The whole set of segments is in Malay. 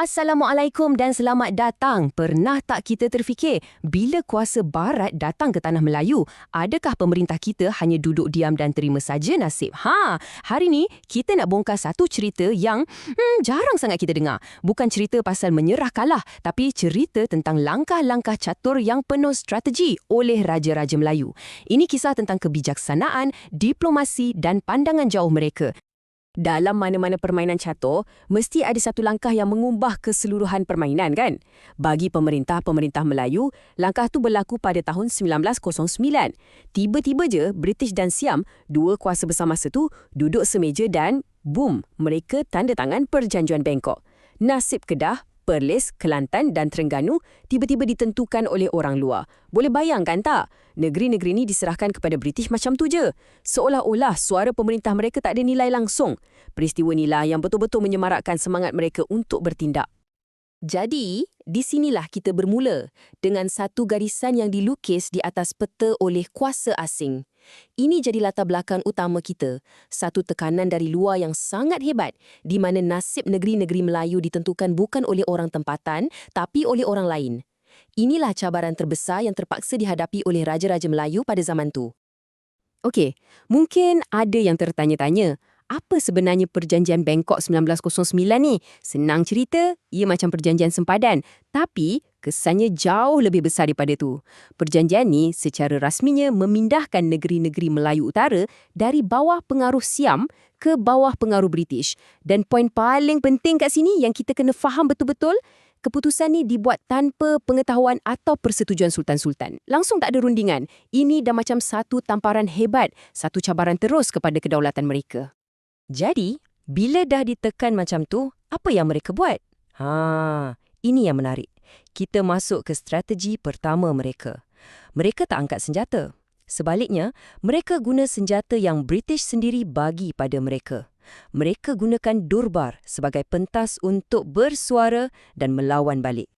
Assalamualaikum dan selamat datang. Pernah tak kita terfikir, bila kuasa barat datang ke tanah Melayu, adakah pemerintah kita hanya duduk diam dan terima saja nasib? Ha, hari ni kita nak bongkar satu cerita yang hmm, jarang sangat kita dengar. Bukan cerita pasal menyerah kalah, tapi cerita tentang langkah-langkah catur yang penuh strategi oleh Raja-Raja Melayu. Ini kisah tentang kebijaksanaan, diplomasi dan pandangan jauh mereka. Dalam mana-mana permainan catur, mesti ada satu langkah yang mengubah keseluruhan permainan kan? Bagi pemerintah-pemerintah Melayu, langkah tu berlaku pada tahun 1909. Tiba-tiba je British dan Siam, dua kuasa besar masa tu, duduk semeja dan boom, mereka tanda tangan perjanjian Bangkok. Nasib Kedah Perlis, Kelantan dan Terengganu tiba-tiba ditentukan oleh orang luar. Boleh bayangkan tak? Negeri-negeri ini diserahkan kepada British macam tu je. Seolah-olah suara pemerintah mereka tak ada nilai langsung. Peristiwa inilah yang betul-betul menyemarakkan semangat mereka untuk bertindak. Jadi, di sinilah kita bermula dengan satu garisan yang dilukis di atas peta oleh kuasa asing. Ini jadi latar belakang utama kita, satu tekanan dari luar yang sangat hebat di mana nasib negeri-negeri Melayu ditentukan bukan oleh orang tempatan tapi oleh orang lain. Inilah cabaran terbesar yang terpaksa dihadapi oleh Raja-Raja Melayu pada zaman tu. Okey, mungkin ada yang tertanya-tanya, apa sebenarnya perjanjian Bangkok 1909 ni? Senang cerita, ia macam perjanjian sempadan. Tapi, kesannya jauh lebih besar daripada tu. Perjanjian ni secara rasminya memindahkan negeri-negeri Melayu Utara dari bawah pengaruh Siam ke bawah pengaruh British. Dan poin paling penting kat sini yang kita kena faham betul-betul, keputusan ni dibuat tanpa pengetahuan atau persetujuan Sultan-Sultan. Langsung tak ada rundingan. Ini dah macam satu tamparan hebat, satu cabaran terus kepada kedaulatan mereka. Jadi, bila dah ditekan macam tu, apa yang mereka buat? Ha, ini yang menarik. Kita masuk ke strategi pertama mereka. Mereka tak angkat senjata. Sebaliknya, mereka guna senjata yang British sendiri bagi pada mereka. Mereka gunakan durbar sebagai pentas untuk bersuara dan melawan balik.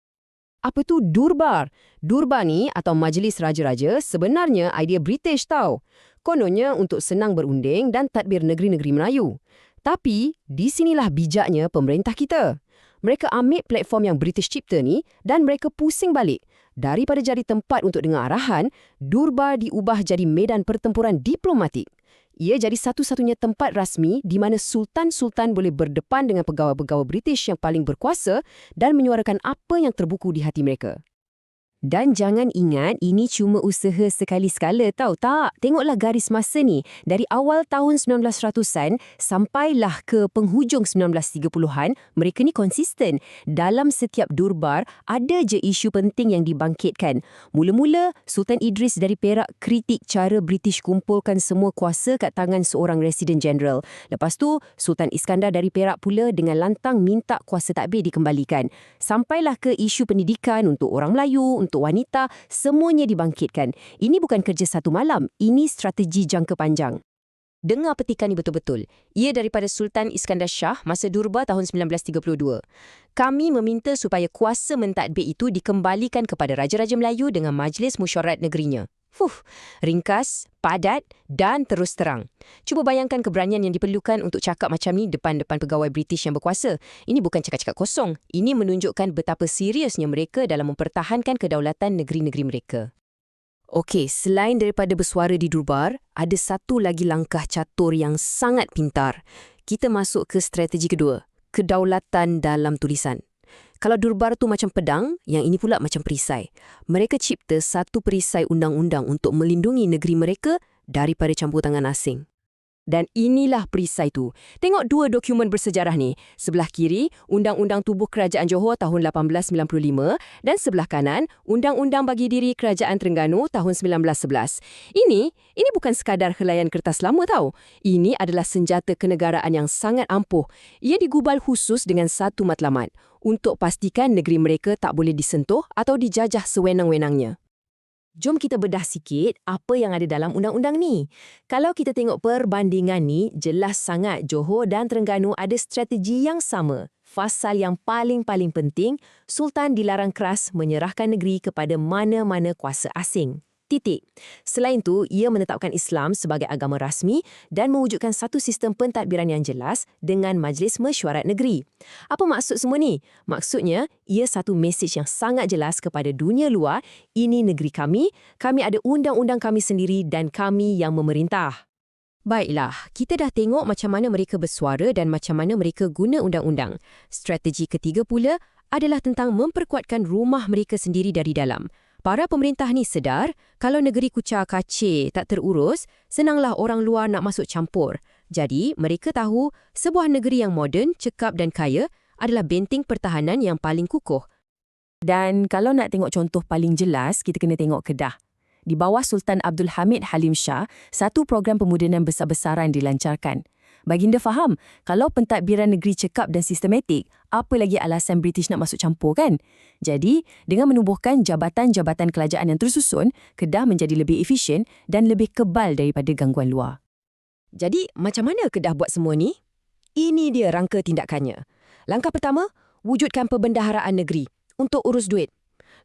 Apa tu durbar? Durbar ni atau Majlis Raja-Raja sebenarnya idea British tau. Kononnya untuk senang berunding dan tadbir negeri-negeri Melayu. Tapi, di sinilah bijaknya pemerintah kita. Mereka ambil platform yang British cipta ni dan mereka pusing balik. Daripada jadi tempat untuk dengar arahan, Durbar diubah jadi medan pertempuran diplomatik. Ia jadi satu-satunya tempat rasmi di mana sultan-sultan boleh berdepan dengan pegawai-pegawai British yang paling berkuasa dan menyuarakan apa yang terbuku di hati mereka. Dan jangan ingat ini cuma usaha sekali sekala tau. Tak, tengoklah garis masa ni. Dari awal tahun 1900-an sampailah ke penghujung 1930-an, mereka ni konsisten. Dalam setiap durbar, ada je isu penting yang dibangkitkan. Mula-mula, Sultan Idris dari Perak kritik cara British kumpulkan semua kuasa kat tangan seorang Resident General. Lepas tu, Sultan Iskandar dari Perak pula dengan lantang minta kuasa takbir dikembalikan. Sampailah ke isu pendidikan untuk orang Melayu, untuk wanita, semuanya dibangkitkan. Ini bukan kerja satu malam, ini strategi jangka panjang. Dengar petikan ini betul-betul. Ia daripada Sultan Iskandar Shah masa Durba tahun 1932. Kami meminta supaya kuasa mentadbir itu dikembalikan kepada Raja-Raja Melayu dengan Majlis Musyawarat Negerinya. Fuh, ringkas, padat dan terus terang. Cuba bayangkan keberanian yang diperlukan untuk cakap macam ni depan-depan pegawai British yang berkuasa. Ini bukan cakap-cakap kosong. Ini menunjukkan betapa seriusnya mereka dalam mempertahankan kedaulatan negeri-negeri mereka. Okey, selain daripada bersuara di Durbar, ada satu lagi langkah catur yang sangat pintar. Kita masuk ke strategi kedua, kedaulatan dalam tulisan. Kalau durbar tu macam pedang, yang ini pula macam perisai. Mereka cipta satu perisai undang-undang untuk melindungi negeri mereka daripada campur tangan asing. Dan inilah perisai tu. Tengok dua dokumen bersejarah ni. Sebelah kiri, Undang-Undang Tubuh Kerajaan Johor tahun 1895 dan sebelah kanan, Undang-Undang Bagi Diri Kerajaan Terengganu tahun 1911. Ini, ini bukan sekadar helaian kertas lama tau. Ini adalah senjata kenegaraan yang sangat ampuh. Ia digubal khusus dengan satu matlamat untuk pastikan negeri mereka tak boleh disentuh atau dijajah sewenang-wenangnya. Jom kita bedah sikit apa yang ada dalam undang-undang ni. Kalau kita tengok perbandingan ni, jelas sangat Johor dan Terengganu ada strategi yang sama. Fasal yang paling-paling penting, Sultan dilarang keras menyerahkan negeri kepada mana-mana kuasa asing. Titik. Selain itu, ia menetapkan Islam sebagai agama rasmi dan mewujudkan satu sistem pentadbiran yang jelas dengan Majlis Mesyuarat Negeri. Apa maksud semua ni? Maksudnya, ia satu mesej yang sangat jelas kepada dunia luar, ini negeri kami, kami ada undang-undang kami sendiri dan kami yang memerintah. Baiklah, kita dah tengok macam mana mereka bersuara dan macam mana mereka guna undang-undang. Strategi ketiga pula adalah tentang memperkuatkan rumah mereka sendiri dari dalam. Para pemerintah ni sedar, kalau negeri kucar kacir tak terurus, senanglah orang luar nak masuk campur. Jadi, mereka tahu sebuah negeri yang moden, cekap dan kaya adalah benteng pertahanan yang paling kukuh. Dan kalau nak tengok contoh paling jelas, kita kena tengok Kedah. Di bawah Sultan Abdul Hamid Halim Shah, satu program pemodenan besar-besaran dilancarkan. Baginda faham, kalau pentadbiran negeri cekap dan sistematik, apa lagi alasan British nak masuk campur kan? Jadi, dengan menubuhkan jabatan-jabatan kerajaan yang tersusun, Kedah menjadi lebih efisien dan lebih kebal daripada gangguan luar. Jadi, macam mana Kedah buat semua ni? Ini dia rangka tindakannya. Langkah pertama, wujudkan perbendaharaan negeri untuk urus duit.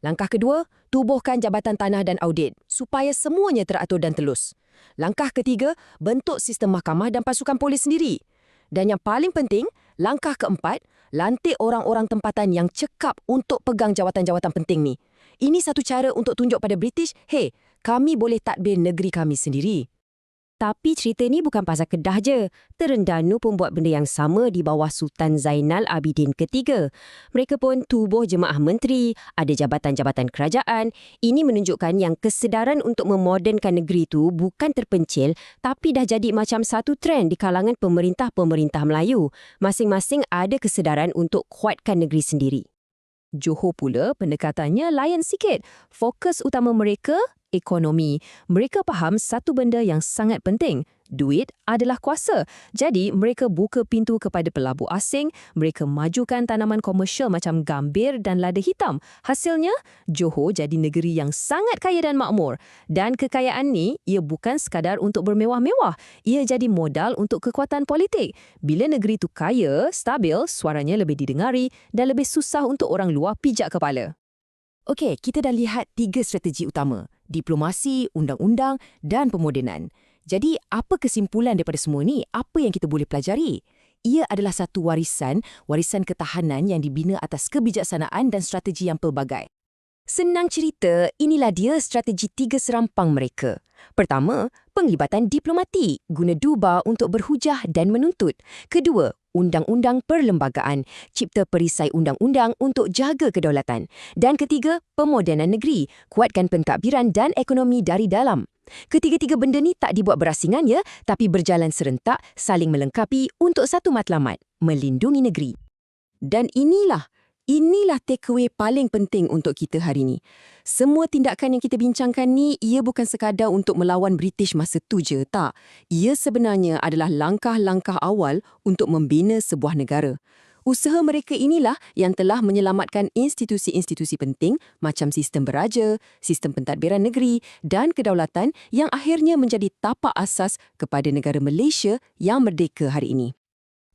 Langkah kedua, tubuhkan Jabatan Tanah dan Audit supaya semuanya teratur dan telus. Langkah ketiga, bentuk sistem mahkamah dan pasukan polis sendiri. Dan yang paling penting, langkah keempat, lantik orang-orang tempatan yang cekap untuk pegang jawatan-jawatan penting ni. Ini satu cara untuk tunjuk pada British, hey, kami boleh tadbir negeri kami sendiri. Tapi cerita ni bukan pasal Kedah je. Terengganu pun buat benda yang sama di bawah Sultan Zainal Abidin ketiga. Mereka pun tubuh jemaah menteri, ada jabatan-jabatan kerajaan. Ini menunjukkan yang kesedaran untuk memodernkan negeri itu bukan terpencil tapi dah jadi macam satu trend di kalangan pemerintah-pemerintah Melayu. Masing-masing ada kesedaran untuk kuatkan negeri sendiri. Johor pula pendekatannya lain sikit. Fokus utama mereka ekonomi. Mereka faham satu benda yang sangat penting. Duit adalah kuasa. Jadi, mereka buka pintu kepada pelabur asing, mereka majukan tanaman komersial macam gambir dan lada hitam. Hasilnya, Johor jadi negeri yang sangat kaya dan makmur. Dan kekayaan ni, ia bukan sekadar untuk bermewah-mewah. Ia jadi modal untuk kekuatan politik. Bila negeri itu kaya, stabil, suaranya lebih didengari dan lebih susah untuk orang luar pijak kepala. Okey, kita dah lihat tiga strategi utama diplomasi, undang-undang dan pemodenan. Jadi, apa kesimpulan daripada semua ini? Apa yang kita boleh pelajari? Ia adalah satu warisan, warisan ketahanan yang dibina atas kebijaksanaan dan strategi yang pelbagai. Senang cerita, inilah dia strategi tiga serampang mereka. Pertama, penglibatan diplomati, guna duba untuk berhujah dan menuntut. Kedua, undang-undang perlembagaan, cipta perisai undang-undang untuk jaga kedaulatan. Dan ketiga, pemodenan negeri, kuatkan pentadbiran dan ekonomi dari dalam. Ketiga-tiga benda ni tak dibuat berasingan ya, tapi berjalan serentak, saling melengkapi untuk satu matlamat, melindungi negeri. Dan inilah Inilah takeaway paling penting untuk kita hari ini. Semua tindakan yang kita bincangkan ni, ia bukan sekadar untuk melawan British masa tu je, tak. Ia sebenarnya adalah langkah-langkah awal untuk membina sebuah negara. Usaha mereka inilah yang telah menyelamatkan institusi-institusi penting macam sistem beraja, sistem pentadbiran negeri dan kedaulatan yang akhirnya menjadi tapak asas kepada negara Malaysia yang merdeka hari ini.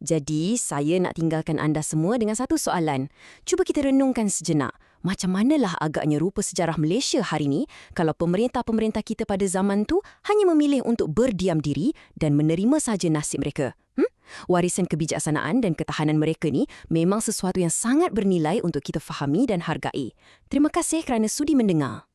Jadi, saya nak tinggalkan anda semua dengan satu soalan. Cuba kita renungkan sejenak. Macam manalah agaknya rupa sejarah Malaysia hari ini kalau pemerintah-pemerintah kita pada zaman tu hanya memilih untuk berdiam diri dan menerima saja nasib mereka? Hmm? Warisan kebijaksanaan dan ketahanan mereka ni memang sesuatu yang sangat bernilai untuk kita fahami dan hargai. Terima kasih kerana sudi mendengar.